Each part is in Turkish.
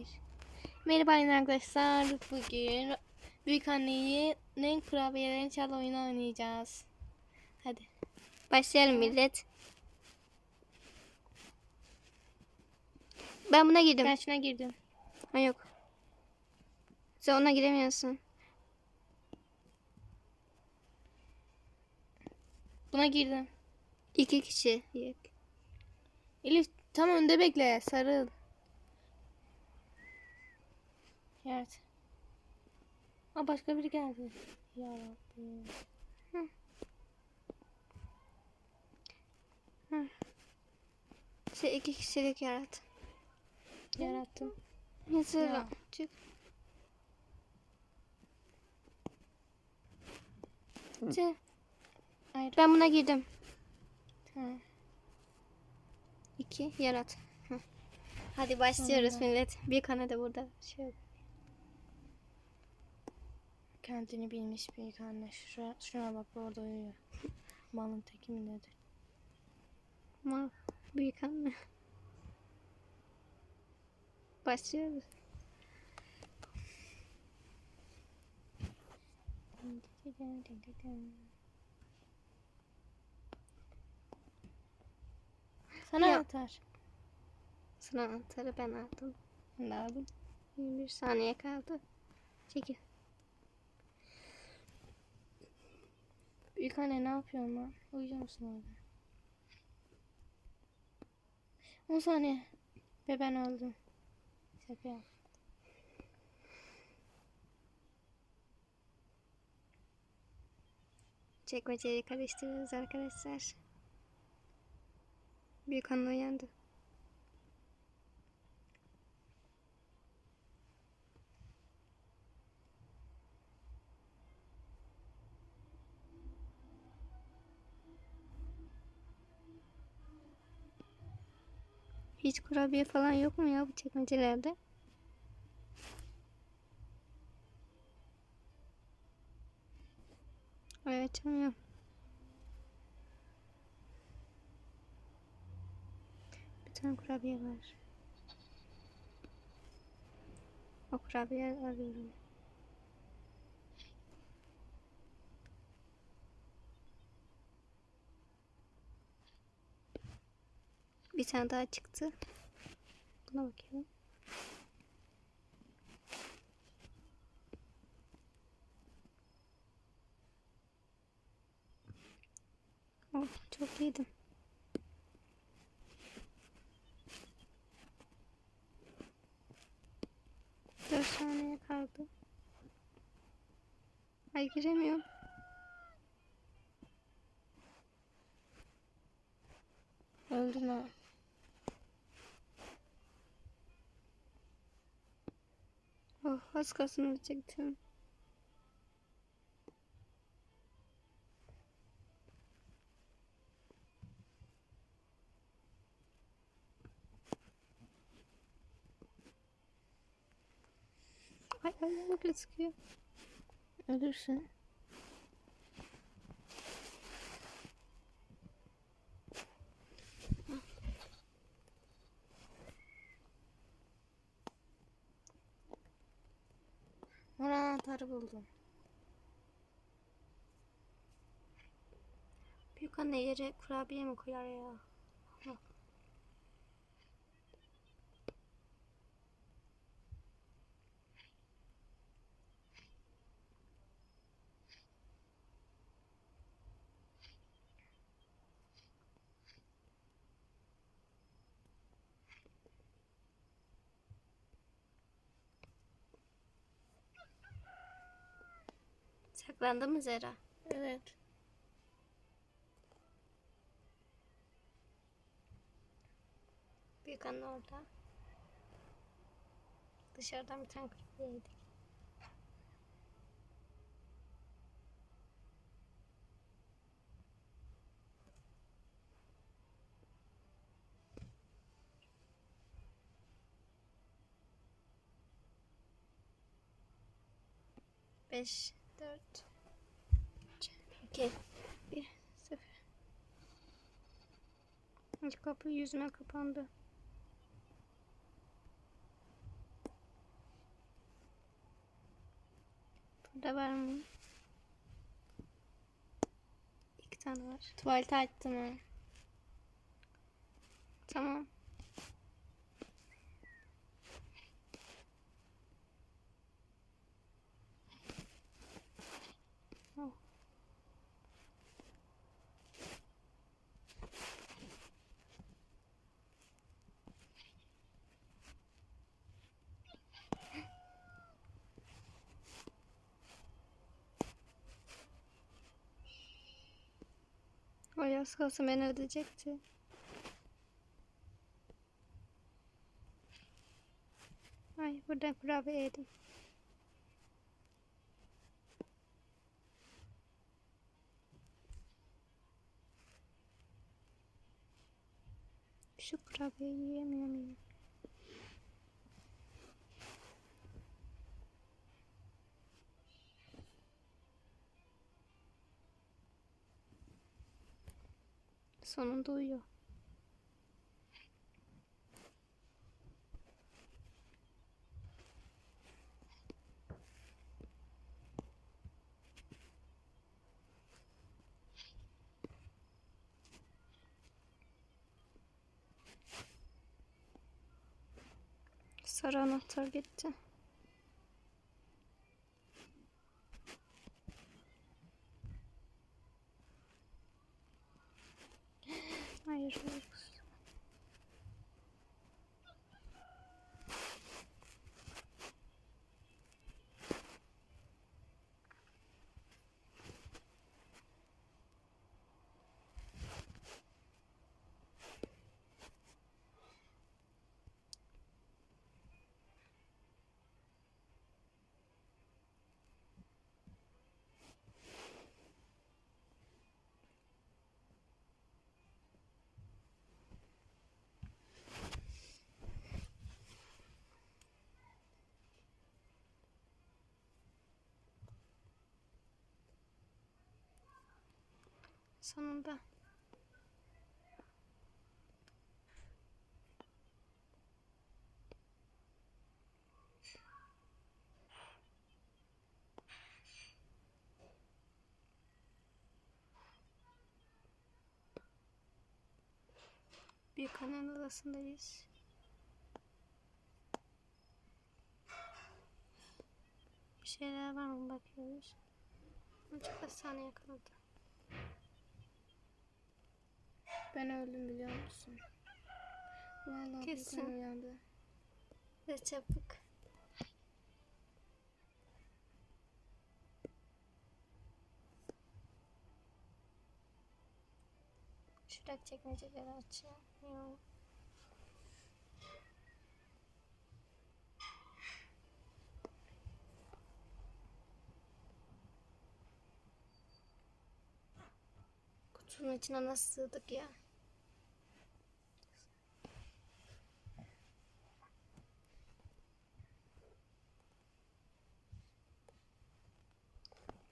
Bir. Merhaba arkadaşlar. Bugün büyük annenin kurabiyelerini çal oyunu oynayacağız. Hadi. Başlayalım millet. Ben buna girdim. Ben şuna girdim. Ha yok. Sen ona giremiyorsun. Buna girdim. İki kişi. Yok. Elif tam önde bekle. Sarıl. Evet. Aa başka biri geldi. Ya Rabbim. Şey iki kişilik yarat. Yarattım. Nasıl? Ya. Çık. Tüh. Hayır. Ben buna girdim. Tamam. İki yarat. Heh. Hadi başlıyoruz Sonunda. millet. Bir kanı da burada. Şöyle. Kendini bilmiş büyük anne. Şuna, şuna bak orada uyuyor. Malın teki mi nedir? Ama büyük anne. Başlıyoruz. Sana Ya. atar. Sıra anahtarı ben aldım. Ne aldım? 21 saniye kaldı. Çekil. Büyük anne ne yapıyorsun lan? Uyuyor musun orada? 10 saniye. Ve ben öldüm. Şaka yap. Çekmeceyi karıştırıyoruz arkadaşlar. Büyük anne uyandı. Hiç kurabiye falan yok mu ya bu çekmecelerde? Evet açamıyorum. Bir tane kurabiye var. O kurabiye arıyorum. Bir tane daha çıktı. Buna bakıyorum. Oh, çok yedim. Dört saniye kaldı. Ay giremiyorum. Öldüm ha. Oh, az kalsın ölecektim. Ay ayağım gözüküyor. Ölürsün. Ona anahtarı buldum. Büyük anne yere kurabiye mi koyar ya? Saklandı mı Zera? Evet. Büyük anne orada. Dışarıdan bir tane kurabiye yedik. Beş, 4 2 1 0 İlk kapı yüzüme kapandı. Burada var mı? İki tane var. Tuvalete attım ha. Tamam. O yaz kalsın beni ödeyecekti. Ay buradan kurabiye yedim. Şu kurabiyeyi yiyemiyorum yine. Sonunda uyuyor. Sarı anahtar gitti. Hayır, hayır. Sonunda. Büyük annenin odasındayız. Bir şeyler var mı bakıyoruz. Çok az saniye kaldı. Ben öldüm biliyor musun? Vallahi Kesin. Uyandı. Ve çabuk. Şuradaki çekmeceleri açayım. Yok. Kutunun içine nasıl sığdık ya?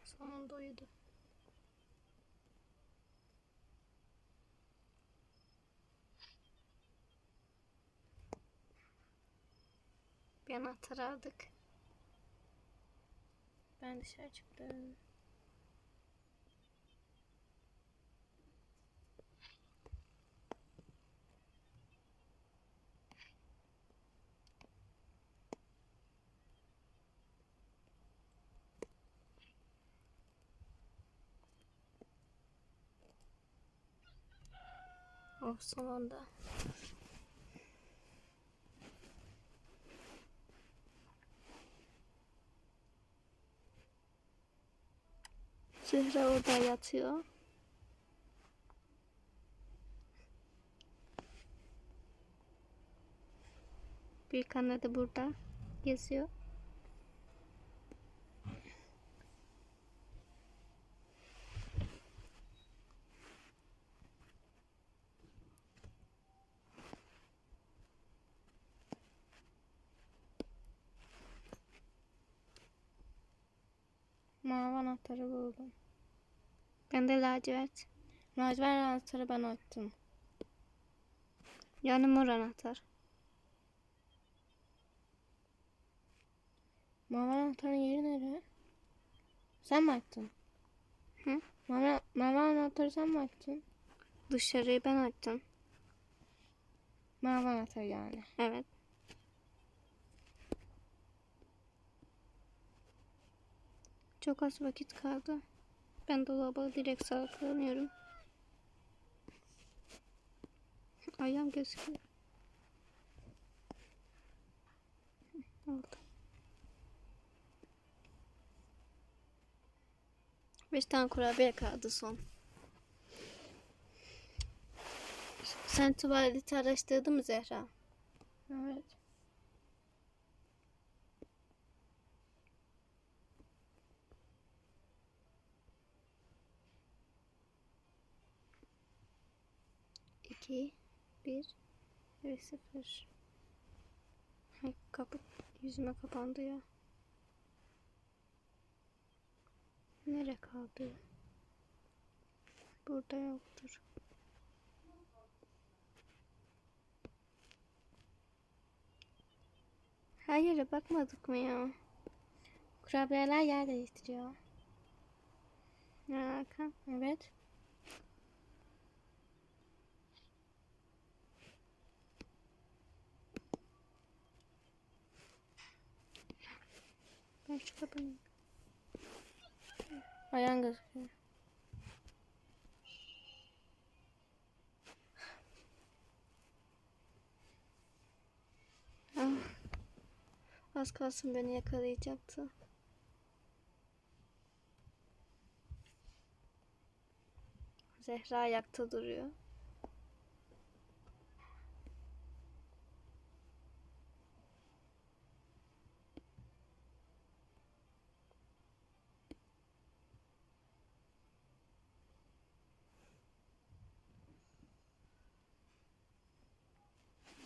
Sonunda uyudu. Bir anahtar aldık. Ben dışarı çıktım. Oh sonunda. Zehra orada yatıyor. Büyük anne burada geziyor. Mavi anahtarı buldum. Ben de lacivert. Lacivert anahtarı ben açtım. Yani mor anahtar. Mavi anahtarın yeri nere? Sen mi açtın? Hı? Mama, mama anahtarı sen mi açtın? Dışarıyı ben açtım. Mama anahtarı yani. Evet. Çok az vakit kaldı. Ben dolaba direkt saklanıyorum. Ayağım gözüküyor. Oldu. Beş tane kurabiye kaldı son. Sen tuvaleti araştırdın mı Zehra? Evet. İki, bir ve sıfır. Ay, kapı yüzüme kapandı ya. Nere kaldı? Burada yoktur. Her yere bakmadık mı ya? Kurabiyeler yer değiştiriyor. Ne? Evet. Ben şu kapıyı... Ayağın gözüküyor. Ah. Az kalsın beni yakalayacaktı. Zehra ayakta duruyor.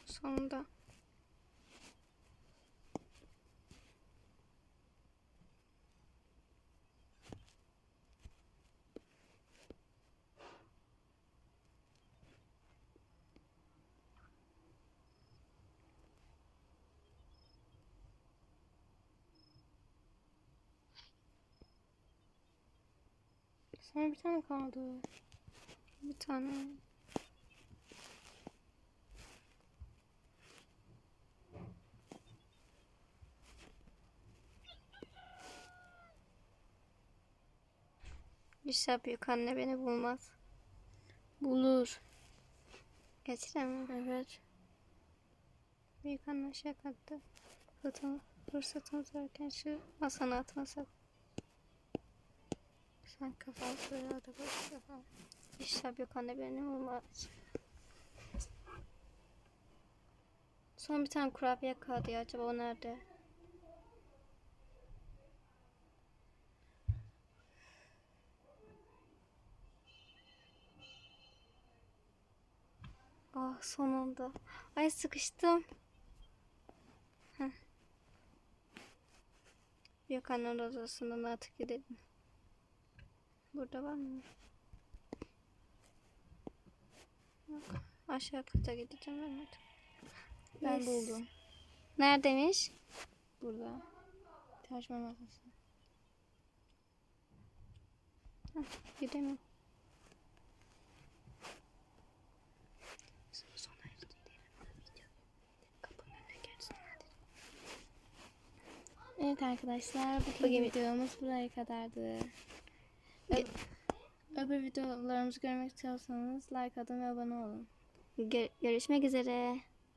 Sonunda. Sana bir tane kaldı. Bir tane. İnşallah büyük anne beni bulmaz. Bulur. Geçiremem. Evet. Büyük anne aşağı kalktı. Fırsatımız, fırsatımız varken şu masanın altına sak. Sen kafanı şöyle da koy. İnşallah büyük anne beni bulmaz. Son bir tane kurabiye kaldı ya. Acaba o nerede? Ah sonunda. Ay sıkıştım. Heh. Büyük annenin odasından artık gidelim. Burada var mı? Yok. Aşağı kata gideceğim ben hadi. Ben Yes. buldum. Neredemiş? Burada. Çalışma masası. Gidemiyorum. Evet arkadaşlar bugün Bugün- videomuz buraya kadardı. Ö- Öbür videolarımızı görmek istiyorsanız like atın ve abone olun. Gö- görüşmek üzere.